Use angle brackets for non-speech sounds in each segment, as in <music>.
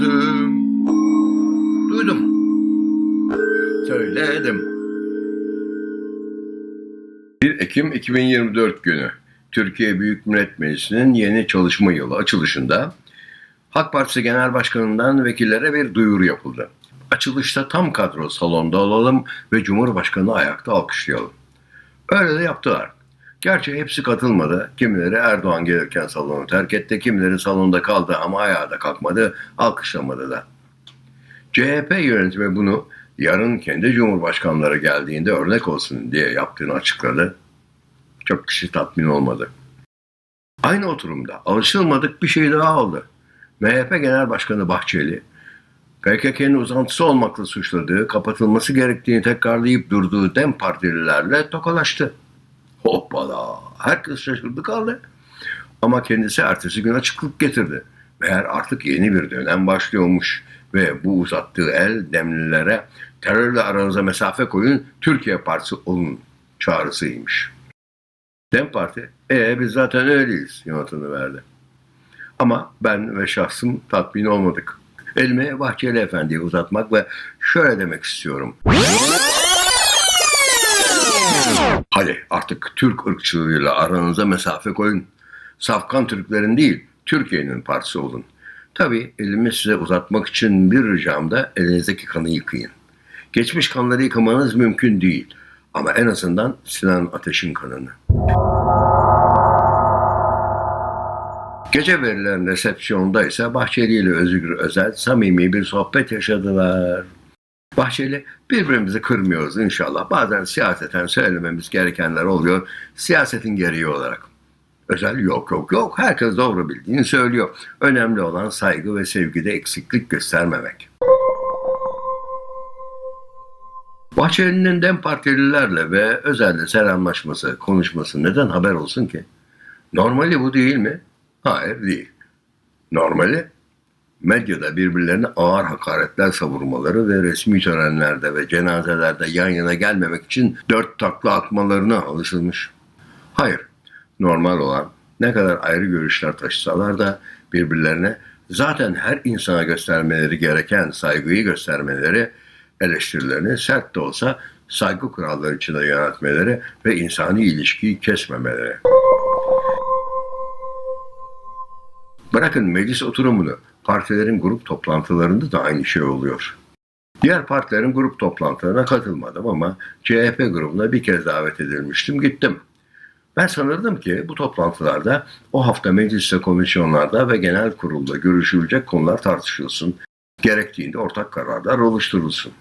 Gördüm. Duydum. Söyledim. 1 Ekim 2024 günü Türkiye Büyük Millet Meclisi'nin yeni çalışma yılı açılışında Halk Partisi Genel Başkanı'ndan vekillere bir duyuru yapıldı. Açılışta tam kadro salonda olalım ve Cumhurbaşkanı ayakta alkışlayalım. Öyle de yaptılar. Gerçi hepsi katılmadı. Kimileri Erdoğan gelirken salonu terk etti, kimileri salonda kaldı ama ayağa da kalkmadı, alkışlamadı da. CHP yönetimi bunu yarın kendi cumhurbaşkanları geldiğinde örnek olsun diye yaptığını açıkladı. Çok kişi tatmin olmadı. Aynı oturumda alışılmadık bir şey daha oldu. MHP Genel Başkanı Bahçeli, PKK'nın uzantısı olmakla suçladığı, kapatılması gerektiğini tekrarlayıp durduğu DEM partililerle tokalaştı. Hoppala! Herkes şaşırdı kaldı. Ama kendisi ertesi gün açıklık getirdi. Meğer artık yeni bir dönem başlıyormuş ve bu uzattığı el demlilere terörle aranıza mesafe koyun, Türkiye Partisi olun çağrısıymış. DEM Parti, ee biz zaten öyleyiz yanıtını verdi. Ama ben ve şahsım tatmin olmadık. Elime Bahçeli Efendi'yi uzatmak ve şöyle demek istiyorum. Hadi artık Türk ırkçılığıyla aranıza mesafe koyun. Safkan Türklerin değil, Türkiye'nin partisi olun. Tabii elimi size uzatmak için bir ricam da elinizdeki kanı yıkayın. Geçmiş kanları yıkamanız mümkün değil. Ama en azından Sinan Ateş'in kanını. Gece verilen resepsiyonda ise Bahçeli ile Özgür Özel samimi bir sohbet yaşadılar. Bahçeli birbirimizi kırmıyoruz inşallah. Bazen siyaseten söylememiz gerekenler oluyor. Siyasetin gereği olarak. Özel yok yok yok. Herkes doğru bildiğini söylüyor. Önemli olan saygı ve sevgide eksiklik göstermemek. Bahçeli'nin DEM Partililerle ve Özel'le selamlaşması, konuşması neden haber olsun ki? Normali bu değil mi? Hayır değil. Normali medyada birbirlerine ağır hakaretler savurmaları ve resmi törenlerde ve cenazelerde yan yana gelmemek için dört takla atmalarına alışılmış. Hayır, normal olan ne kadar ayrı görüşler taşısalar da birbirlerine zaten her insana göstermeleri gereken saygıyı göstermeleri, eleştirilerini sert de olsa saygı kuralları içinde yönetmeleri ve insani ilişkiyi kesmemeleri. Bırakın meclis oturumunu, partilerin grup toplantılarında da aynı şey oluyor. Diğer partilerin grup toplantılarına katılmadım ama CHP grubuna bir kez davet edilmiştim, gittim. Ben sanırdım ki bu toplantılarda o hafta mecliste, komisyonlarda ve genel kurulda görüşülecek konular tartışılsın. Gerektiğinde ortak kararlar oluşturulsun.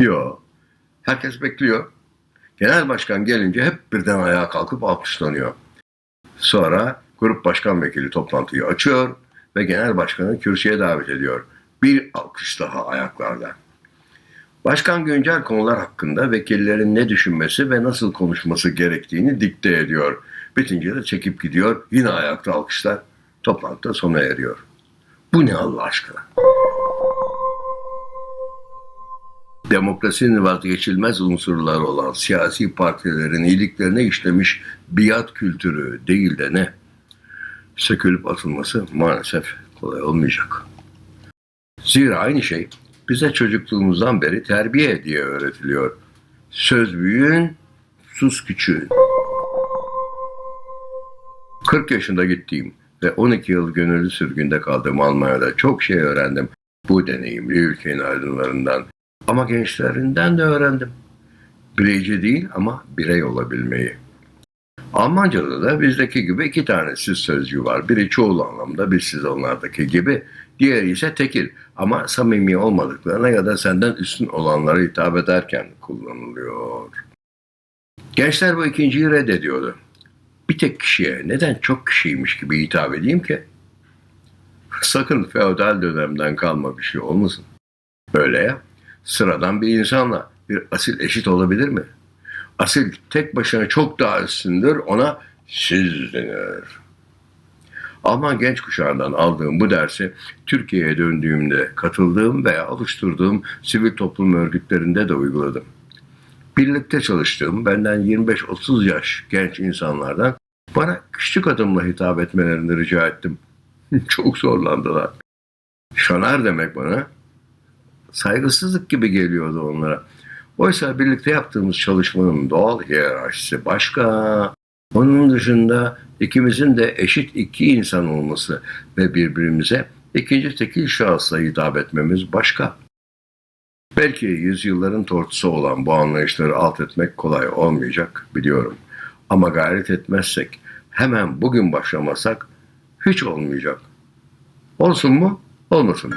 Yo, herkes bekliyor. Genel başkan gelince hep birden ayağa kalkıp alkışlanıyor. Sonra grup başkan vekili toplantıyı açıyor ve genel başkanı kürsüye davet ediyor. Bir alkış daha ayaklarda. Başkan güncel konular hakkında vekillerin ne düşünmesi ve nasıl konuşması gerektiğini dikte ediyor. Bitince de çekip gidiyor. Yine ayakta alkışlar. Toplantı sona eriyor. Bu ne Allah aşkına? Demokrasinin vazgeçilmez unsurları olan siyasi partilerin iyiliklerine işlemiş biat kültürü değil de ne? Sökülüp atılması maalesef kolay olmayacak. Zira aynı şey bize çocukluğumuzdan beri terbiye diye öğretiliyor. Söz büyüğün, sus küçüğün. 40 yaşında gittiğim ve 12 yıl gönüllü sürgünde kaldığım Almanya'da çok şey öğrendim. Bu deneyimli ülkenin aydınlarından ama gençlerinden de öğrendim. Bireyci değil ama birey olabilmeyi. Almanca'da da bizdeki gibi iki tane siz sözcüğü var. Biri çoğul anlamda bir siz onlardaki gibi. Diğeri ise tekil ama samimi olmadıklarına ya da senden üstün olanlara hitap ederken kullanılıyor. Gençler bu ikinciyi reddediyordu. Bir tek kişiye neden çok kişiymiş gibi hitap edeyim ki? Sakın feodal dönemden kalma bir şey olmasın. Öyle ya, sıradan bir insanla bir asil eşit olabilir mi? Asil tek başına çok daha üstündür, ona siz denir. Alman genç kuşağından aldığım bu dersi Türkiye'ye döndüğümde katıldığım veya oluşturduğum sivil toplum örgütlerinde de uyguladım. Birlikte çalıştığım benden 25-30 yaş genç insanlardan bana küçük adımla hitap etmelerini rica ettim. <laughs> Çok zorlandılar. Şanar demek bana saygısızlık gibi geliyordu onlara. Oysa birlikte yaptığımız çalışmanın doğal hiyerarşisi başka. Onun dışında ikimizin de eşit iki insan olması ve birbirimize ikinci tekil şahısla hitap etmemiz başka. Belki yüzyılların tortusu olan bu anlayışları alt etmek kolay olmayacak biliyorum. Ama gayret etmezsek, hemen bugün başlamasak hiç olmayacak. Olsun mu? Olmasın mı?